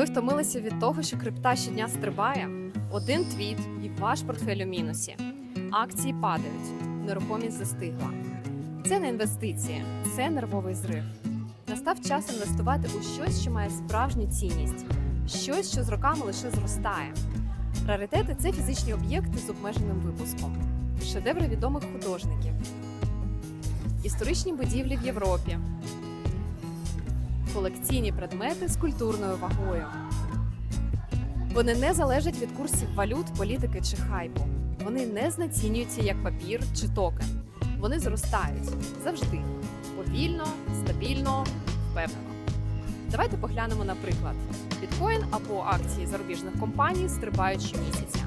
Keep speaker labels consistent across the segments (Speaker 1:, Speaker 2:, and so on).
Speaker 1: Ви втомилися від того, що крипта щодня стрибає? Один твіт і ваш портфель у мінусі. Акції падають, нерухомість застигла. Це не інвестиції, це нервовий зрив. Настав час інвестувати у щось, що має справжню цінність, щось, що з роками лише зростає. Раритети це фізичні об'єкти з обмеженим випуском, шедеври відомих художників, історичні будівлі в Європі, колекційні предмети з культурною вагою. Вони не залежать від курсів валют, політики чи хайпу. Вони не знецінюються як папір чи токен. Вони зростають завжди повільно, стабільно, впевнено. Давайте поглянемо на приклад: біткоін або акції зарубіжних компаній стрибають щомісяця.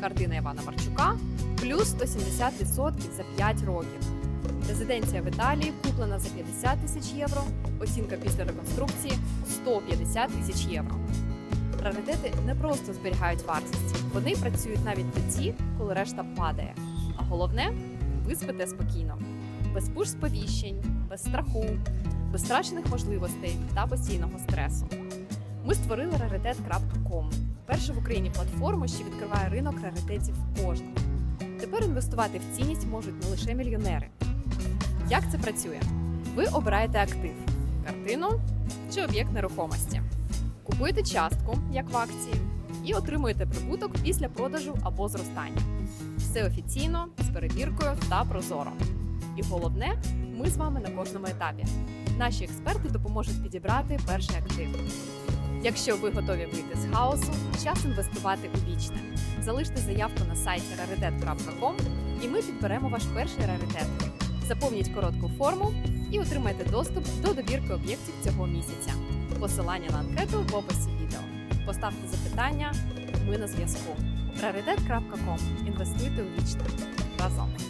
Speaker 1: Картина Івана Марчука плюс 170% за 5 років. Резиденція в Італії куплена за 50 тисяч євро. Оцінка після реконструкції 150 тисяч євро. Раритети не просто зберігають вартість, вони працюють навіть тоді, коли решта падає. А головне, ви спите спокійно, без пуш сповіщень, без страху, без страшних можливостей та постійного стресу. Ми створили raritet.com, першу в Україні платформу, що відкриває ринок раритетів кожному. Тепер інвестувати в цінність можуть не лише мільйонери. Як це працює? Ви обираєте актив, картину чи об'єкт нерухомості. Купуєте частку, як в акції, і отримуєте прибуток після продажу або зростання. Все офіційно, з перевіркою та прозоро. І головне, ми з вами на кожному етапі. Наші експерти допоможуть підібрати перший актив. Якщо ви готові вийти з хаосу, час інвестувати у вічне. Залиште заявку на сайті raritet.com і ми підберемо ваш перший раритет. Заповніть коротку форму і отримайте доступ до добірки об'єктів цього місяця. Посилання на анкету в описі відео. Поставте запитання, ми на зв'язку. Raritet.com. Інвестуйте у вічне разом.